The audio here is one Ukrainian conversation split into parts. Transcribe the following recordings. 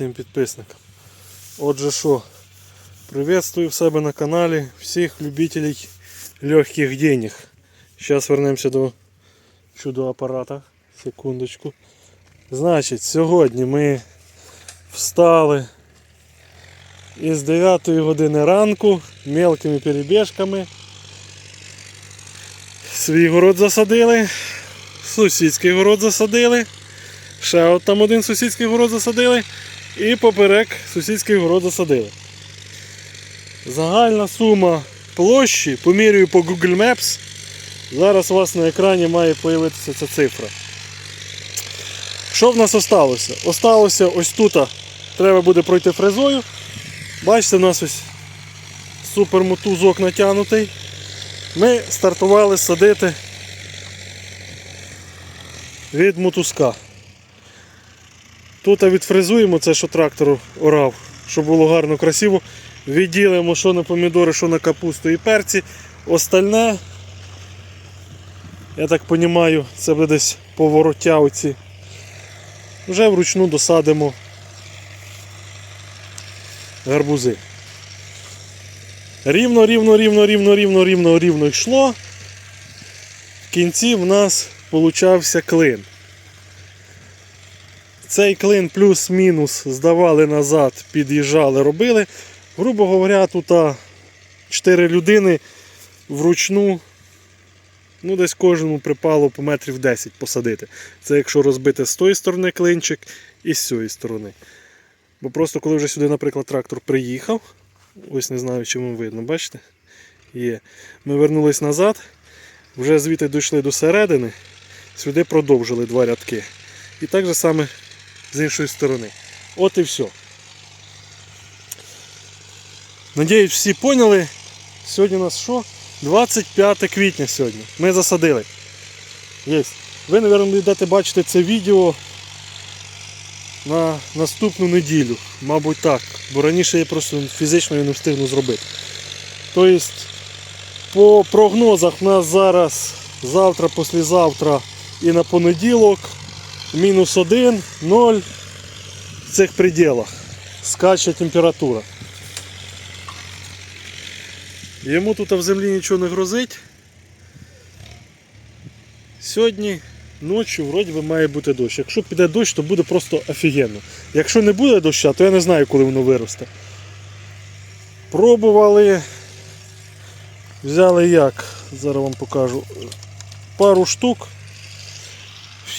всім підписникам. Отже що, приветствую в себе на каналі всіх любителей легких денег. Зараз вернемося до чудо апарата. Секундочку. Значить, сьогодні ми встали із 9 години ранку мелкими перебіжками. Свій город засадили, сусідський город засадили. Ще от там один сусідський город засадили і поперек сусідський город засадили. Загальна сума площі, помірюю по Google Maps. Зараз у вас на екрані має з'явитися ця цифра. Що в нас осталося? Осталося ось тут. Треба буде пройти фрезою. Бачите, у нас ось супермотузок натягнутий. Ми стартували садити від мотузка. Тут відфрезуємо це, що трактор орав, щоб було гарно, красиво. Відділимо, що на помідори, що на капусту і перці. Остальне, я так розумію, це буде десь повороття оці. Вже вручну досадимо гарбузи. Рівно, рівно, рівно, рівно, рівно, рівно, рівно йшло. В кінці в нас получався клин. Цей клин плюс-мінус здавали назад, під'їжджали, робили. Грубо говоря, тут 4 людини вручну, ну десь кожному припало по метрів 10 посадити. Це якщо розбити з тої сторони клинчик і з цієї сторони. Бо просто коли вже сюди, наприклад, трактор приїхав, ось не знаю, чи вам видно, бачите? Є. Ми вернулись назад, вже звідти дійшли до середини, сюди продовжили два рядки. І так же саме з іншої сторони. От і все. Надіюсь, всі поняли. Сьогодні у нас що? 25 квітня сьогодні. Ми засадили. Є. Ви, мабуть, будете бачити це відео на наступну неділю. Мабуть так. Бо раніше я просто фізично не встигну зробити. Тобто, по прогнозах у нас зараз завтра, післязавтра і на понеділок мінус 1, 0 в цих пределах. Скаче температура. Йому тут в землі нічого не грозить. Сьогодні ночі вроді би має бути дощ. Якщо піде дощ, то буде просто офігенно. Якщо не буде доща, то я не знаю, коли воно виросте. Пробували. Взяли як, зараз вам покажу. Пару штук.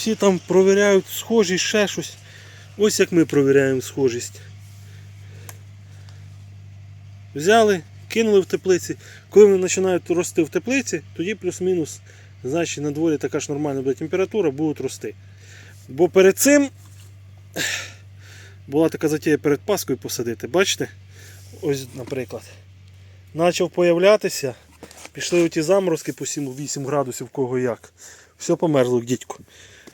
Всі там провіряють схожість, ще щось. Ось як ми провіряємо схожість. Взяли, кинули в теплиці. Коли вони починають рости в теплиці, тоді плюс-мінус, значить на дворі така ж нормальна буде температура, будуть рости. Бо перед цим була така затія перед Паскою посадити. Бачите? Ось, наприклад. Почав появлятися, пішли оті заморозки по 7-8 градусів, кого як. Все померло к дідьку.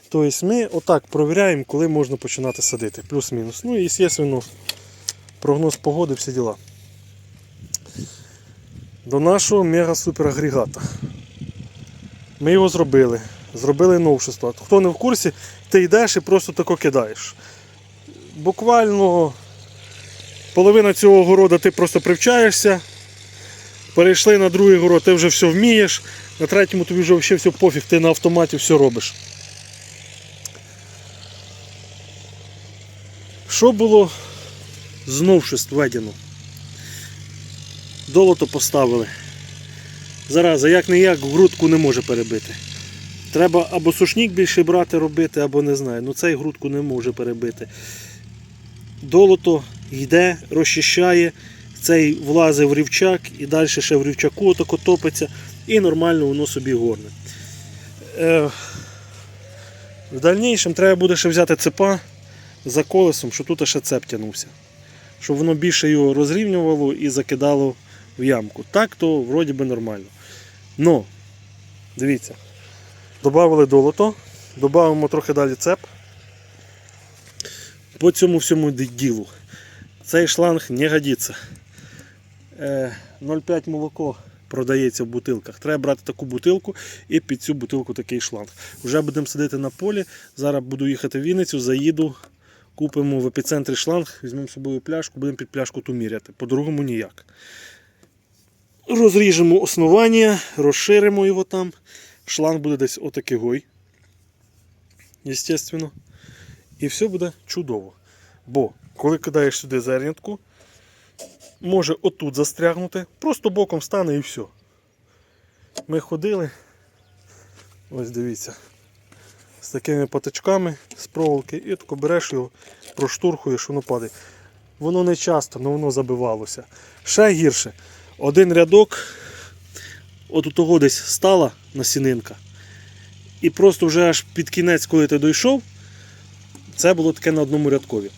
Тобто ми отак провіряємо, коли можна починати садити. Плюс-мінус. Ну і, звісно, прогноз погоди, всі діла. До нашого мега-супер агрегата. Ми його зробили. Зробили новшество. Хто не в курсі, ти йдеш і просто тако кидаєш. Буквально половина цього города ти просто привчаєшся. Перейшли на другий город, ти вже все вмієш. На третьому тобі вже все пофіг, ти на автоматі все робиш. Що було з новшеств введено? Долото поставили. Зараза, як не як, грудку не може перебити. Треба або сушнік більше брати робити, або не знаю. Ну цей грудку не може перебити. Долото йде, розчищає, цей влазить в рівчак і далі ще в рівчаку отако топиться і нормально воно собі горне. Е, в дальнішому треба буде ще взяти цепа за колесом, щоб тут ще цеп тягнувся. Щоб воно більше його розрівнювало і закидало в ямку. Так, то вроді би нормально. Но, дивіться, додали долото, додаємо трохи далі цеп. По цьому всьому ділу. Цей шланг не годиться. Е, 0,5 молоко продається в бутилках. Треба брати таку бутилку і під цю бутилку такий шланг. Вже будемо сидіти на полі. Зараз буду їхати в Вінницю, заїду, Купимо в епіцентрі шланг, візьмемо з собою пляшку, будемо під пляшку ту міряти. По-другому ніяк. Розріжемо основання, розширимо його там. Шланг буде десь отакий гой. Естественно. І все буде чудово. Бо коли кидаєш сюди зернятку, може отут застрягнути, просто боком стане і все. Ми ходили, ось дивіться, з такими патичками з проволоки, і тако береш його, проштурхуєш, воно падає. Воно не часто, але воно забивалося. Ще гірше, один рядок, от у того десь стала насінинка. І просто вже аж під кінець, коли ти дійшов, це було таке на одному рядкові.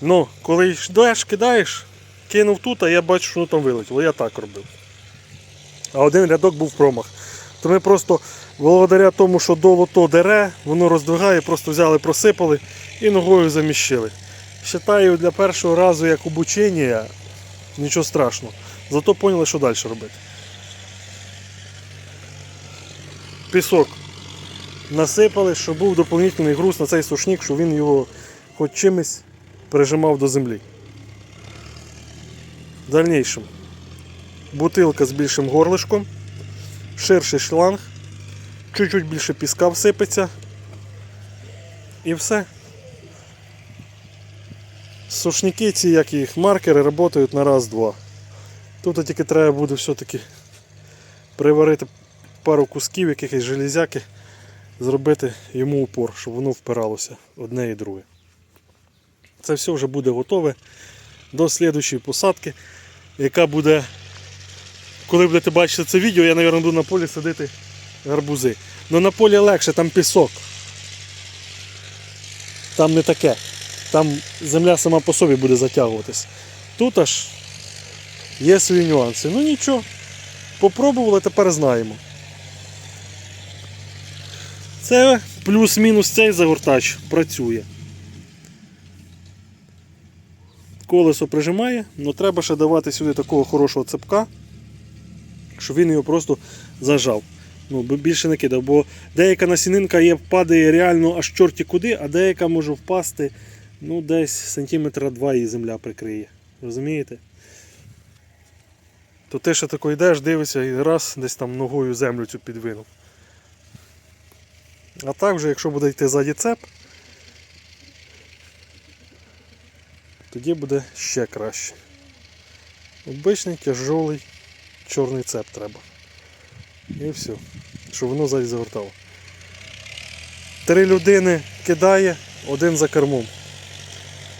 Ну, коли йдеш, кидаєш, кинув тут, а я бачу, що воно там вилетіло. Я так робив. А один рядок був промах. То ми просто, благодаря тому, що долото дере, воно роздвигає, просто взяли, просипали і ногою заміщили. Считаю, для першого разу як обучення нічого страшного. Зато поняли, що далі робити. Пісок насипали, щоб був доповнительний груз на цей сушник, щоб він його хоч чимось прижимав до землі. В дальнішому бутилка з більшим горлишком, ширший шланг, чуть-чуть більше піска всипеться. І все. Сушники ці, як їх маркери, працюють на раз-два. Тут тільки треба буде все-таки приварити пару кусків якихось железяки, зробити йому упор, щоб воно впиралося одне і друге. Це все вже буде готове до слідчої посадки, яка буде, коли будете бачити це відео, я, мабуть, буду на полі садити гарбузи. Ну на полі легше, там пісок. Там не таке. Там земля сама по собі буде затягуватись. Тут аж є свої нюанси. Ну нічого, попробували, тепер знаємо. Це плюс-мінус цей загортач працює. Колесо прижимає, але треба ще давати сюди такого хорошого цепка, щоб він його просто зажав. Ну, більше не кидав, бо деяка насінинка є, падає реально аж чорті куди, а деяка може впасти ну, десь сантиметра два і земля прикриє. Розумієте? То ти ще тако йдеш, дивишся і раз десь там ногою землю цю підвинув. А так вже, якщо буде йти ззаді цеп, тоді буде ще краще. Обичний тяжолий чорний цеп треба. І все. Щоб воно ззаді загортало. Три людини кидає, один за кермом.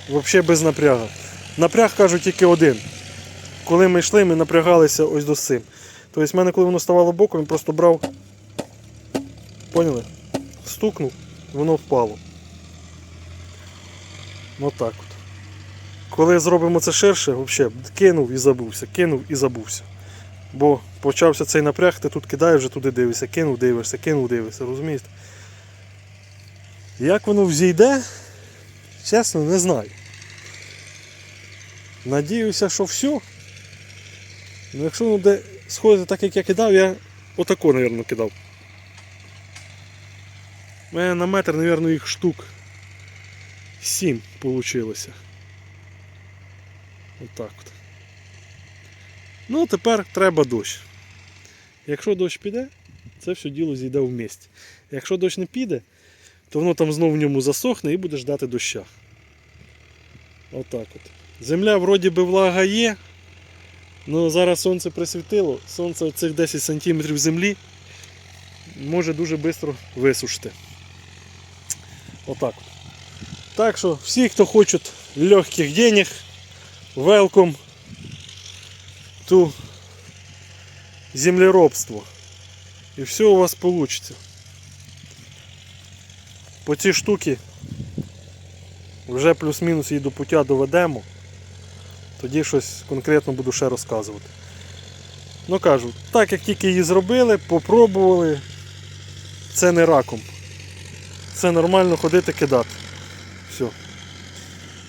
Взагалі без напряга. Напряг кажу тільки один. Коли ми йшли, ми напрягалися ось до цим. Тобто в мене, коли воно ставало боком, він просто брав. Поняли? Стукнув, воно впало. Отак от. Коли зробимо це ширше, взагалі кинув і забувся, кинув і забувся. Бо почався цей напряг, ти тут кидаєш, вже туди дивишся, кинув, дивишся, кинув, дивишся, розумієте? Як воно взійде, чесно, не знаю. Надіюся, що все. Ну якщо воно буде сходити так, як я кидав, я отако, мабуть, кидав. У мене на метр, мабуть, їх штук 7 вийшло. Отак от. Ну, тепер треба дощ. Якщо дощ піде, це все діло зійде в місті. Якщо дощ не піде, то воно там знову в ньому засохне і буде ждати доща. Отак от. Земля вроді би влага є. але зараз сонце присвітило, сонце цих 10 см землі може дуже швидко висушити. Отак от. Так що всі, хто хочуть легких денег, welcome to землеробство. І все у вас вийде. По ці штуки вже плюс-мінус її до пуття доведемо. Тоді щось конкретно буду ще розказувати. Ну кажу, так як тільки її зробили, попробували, це не раком. Це нормально ходити кидати.